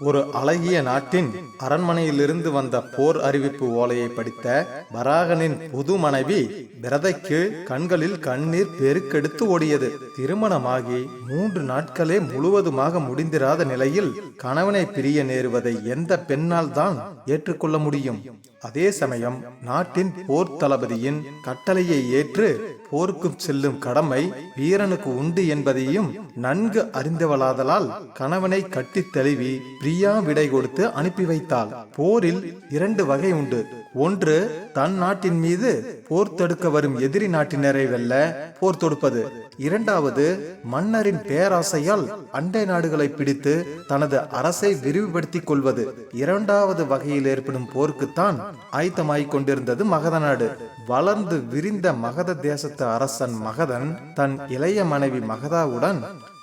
ஒரு அழகிய நாட்டின் அரண்மனையிலிருந்து வந்த போர் அறிவிப்பு ஓலையை படித்த வராகனின் புது மனைவி பிரதைக்கு கண்களில் கண்ணீர் பெருக்கெடுத்து ஓடியது. திருமணமாகி மூன்று நாட்களே முழுவதுமாக முடிந்திராத நிலையில் கணவனை பிரிய நேருவதை எந்த பெண்ணால் தான் ஏற்றுக்கொள்ள முடியும்? அதே சமயம் நாட்டின் போர் தளபதியின் கட்டளையை ஏற்று போருக்கும் செல்லும் கடமை வீரனுக்கு உண்டு என்பதையும் நன்கு அறிந்தவளாதலால் கணவனை கட்டித் தழுவி பிரியா விடை கொடுத்து அனுப்பி வைத்தாள். போரில் இரண்டு வகை உண்டு. ஒன்று தன் நாட்டின் மீது போர் தடுக்க வரும் எதிரி நாட்டினரை வெல்ல போர் தொடுப்பது. இரண்டாவது மன்னரின் பேராசையால் அண்டை நாடுகளை பிடித்து தனது அரசை விரிவுபடுத்திக் கொள்வது. இரண்டாவது வகையில் ஏற்படும் போருக்குத்தான் ஆயத்தமாகிக் கொண்டிருந்தது மகத நாடு. வளர்ந்து விரிந்த மகத தேசத்து அரசன் மகதன் தன் இளைய மனைவி மகதாவுடன்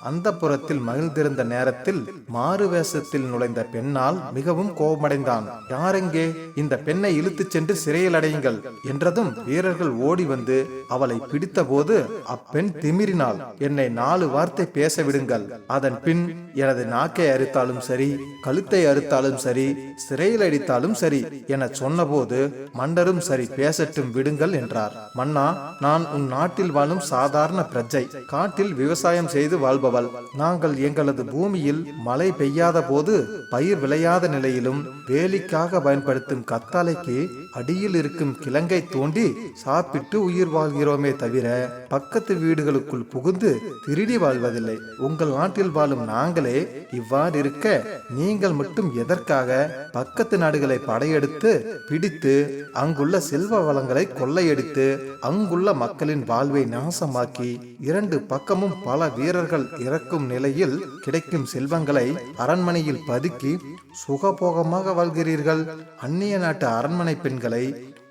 அந்த புறத்தில் மகிழ்ந்திருந்த நேரத்தில் மாறு வேஷத்தில் நுழைந்த பெண்ணால் மிகவும் கோபமடைந்தான். யாரெங்கே? இந்த பெண்ணை இழுத்துச் சென்று சிறையில் அடையுங்கள் என்றதும் வீரர்கள் ஓடி வந்து அவளை பிடித்தபோது அப்பெண் திமிரினாள். என்னை நாலு வார்த்தை பேச விடுங்கள். அதன் பின் எனது நாக்கை அறுத்தாலும் சரி கழுத்தை அறுத்தாலும் சரி சிறையில் அடித்தாலும் சரி என சொன்னபோது மன்னரும் சரி பேசட்டும் விடுங்கள் என்றார். மன்னா நான் உன் நாட்டில் வாழும் சாதாரண பிரஜை. காட்டில் விவசாயம் செய்து வாழ்பவள் நாங்கள் எங்களது பூமியில் மழை பெய்யாத போது பயிர் விளையாத நிலையிலும் வேலிக்காக பயன்படுத்தும் கத்தாழைக்கு அடியில் இருக்கும் கிழங்கை தோண்டி சாப்பிட்டு உயிர் வாழ்கிறோமே தவிர பக்கத்து வீடுகளுக்குள் புகுந்து திருடி வாழ்வதில்லை. உங்கள் நாட்டில் வாழும் நாங்களே இவ்வாறு இருக்க நீங்கள் மட்டும் எதற்காக பக்கத்து நாடுகளை படையெடுத்து பிடித்து அங்குள்ள செல்வ வளங்களை கொள்ளையடித்து அங்குள்ள மக்களின் வாழ்வை நாசமாக்கி இரண்டு பக்கமும் பல வீரர்கள் இறக்கும் நிலையில் கிடைக்கும் செல்வங்களை அரண்மனையில் பதுக்கி சுகபோகமாக வாழ்கிறீர்கள். அந்நிய நாட்டு அரண்மனை பெண்களை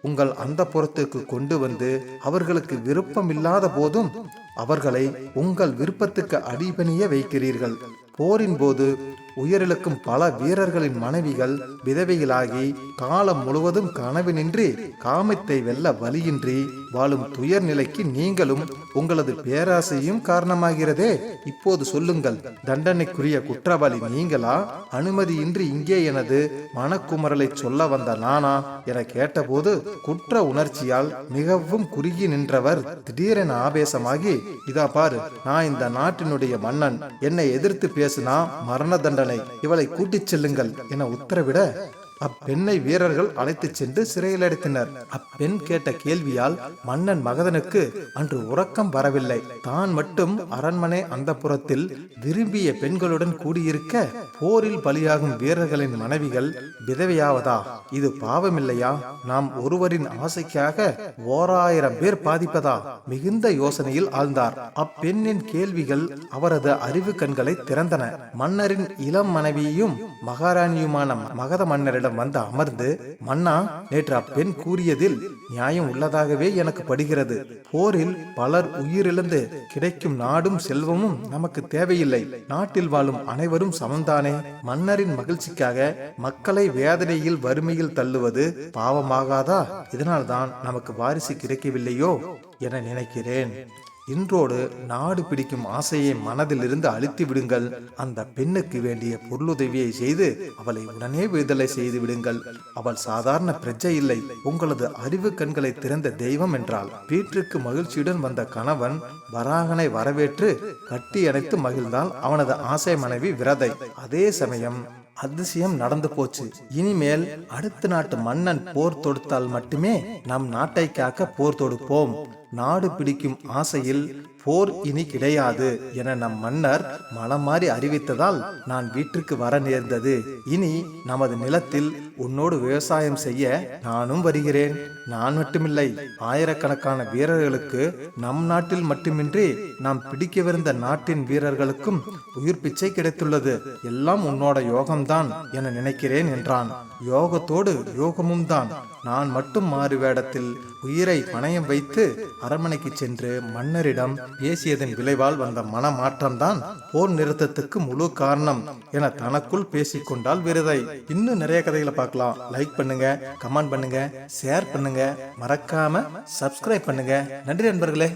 உங்கள் அந்த புறத்துக்கு கொண்டு வந்து அவர்களுக்கு விருப்பம் இல்லாத போதும் அவர்களை உங்கள் விருப்பத்துக்கு அடிபணிய வைக்கிறீர்கள். போரின் போது உயிரிழக்கும் பல வீரர்களின் மனைவிகள் விதவைகளாகி காலம் முழுவதும் கனவினின்றி காமத்தை வெல்ல வழியின்றி வாழும் துயர் நிலைக்கு நீங்களும் உங்களது பேராசையும் காரணமாகிறதே. இப்போது சொல்லுங்கள் தண்டனைக்குரிய குற்றவாளி நீங்களா? அனுமதியின்றி இங்கே எனது மனக்குமரலை சொல்ல வந்த நானா? என கேட்டபோது குற்ற உணர்ச்சியால் மிகவும் குறுகி நின்றவர் திடீரென ஆவேசமாகி இதா பாரு நான் இந்த நாட்டினுடைய மன்னன். என்னை எதிர்த்து பேசினா மரண தண்டனை. இவளை கூட்டிச் செல்லுங்கள் என உத்தரவிட அப்பெண்ணை வீரர்கள் அழைத்துச் சென்று சிறையில் அடைத்தனர். அப்பெண் கேட்ட கேள்வியால் மன்னன் மகதனுக்கு அன்று உறக்கம் வரவில்லை. தான் மட்டும் அரண்மனை அந்த புறத்தில் விரும்பிய பெண்களுடன் கூடியிருக்க போரில் பலியாகும் வீரர்களின் மனைவிகள் விதவையாவதா? இது பாவமில்லையா? நாம் ஒருவரின் ஆசைக்காக ஓராயிரம் பேர் பாதிப்பதா? மிகுந்த யோசனையில் ஆழ்ந்தார். அப்பெண்ணின் கேள்விகள் அவரது அறிவு கண்களை திறந்தன. மன்னரின் இளம் மனைவியும் மகாராணியுமான மகத மன்னரிடம் வந்து அமர்ந்து மன்னா நேற்று அப்பெண் கூறியதில் நியாயம் உள்ளதாகவே எனக்கு படுகிறது. போரில் பலர் உயிரிழந்து கிடைக்கும் நாடும் செல்வமும் நமக்கு தேவையில்லை. நாட்டில் வாழும் அனைவரும் சமந்தானே. மன்னரின் மகிழ்ச்சிக்காக மக்களை வேதனையில் வறுமையில் தள்ளுவது பாவமாகாதா? இதனால்தான் நமக்கு வாரிசு கிடைக்கவில்லையோ? என நினைக்கிறேன். இன்றோடு நாடு பிடிக்கும் ஆசையை மனதிலிருந்து அழித்து விடுங்கள். அந்த பெண்ணுக்கு வேண்டிய பொருளுதவியை செய்து அவளை உடனே விடுதலை செய்து விடுங்கள். அவள் சாதாரண பிரஜை இல்லை. உங்களது அறிவு கண்களை திறந்த தெய்வம் என்றால் வீட்டிற்கு மகிழ்ச்சியுடன் வந்த கணவன் வராகனை வரவேற்று கட்டி அணைத்து மகிழ்ந்தால் அவனது ஆசை மனைவி விரதை. அதே சமயம் அதிசயம் நடந்து போச்சு. இனிமேல் அடுத்த நாட்டு மன்னன் போர் தொடுத்தால் மட்டுமே நம் நாட்டை காக்க போர் தொடுப்போம். நாடு பிடிக்கும் ஆசையில் போர் இனி கிடையாது என நம் மன்னர் மனம் அறிவித்ததால் நான் வீட்டிற்கு வர நேர்ந்தது. இனி நமது நிலத்தில் உன்னோடு விவசாயம் செய்ய நானும் வருகிறேன். நான் மட்டுமில்லை ஆயிரக்கணக்கான வீரர்களுக்கு நம் நாட்டில் மட்டுமின்றி நாம் பிடிக்கவிருந்த நாட்டின் வீரர்களுக்கும் உயிர் பிச்சை கிடைத்துள்ளது. எல்லாம் உன்னோட யோகம்தான் என நினைக்கிறேன் என்றான். யோகத்தோடு யோகமும் தான் நான் மட்டும் மாறு வேடத்தில் உயிரை பணயம் வைத்து அரண்மனைக்கு சென்று மன்னரிடம் பேசியதன் விளைவால் வந்த மனமாற்றம்தான் போர் நிறுத்தத்துக்கு முழு காரணம் என தனக்குள் பேசிக்கொண்டால் விருதை. இன்னும் நிறைய கதைகளை பார்க்கலாம். லைக் பண்ணுங்க கமெண்ட் பண்ணுங்க ஷேர் பண்ணுங்க. மறக்காம சப்ஸ்கிரைப் பண்ணுங்க. நன்றி நண்பர்களே.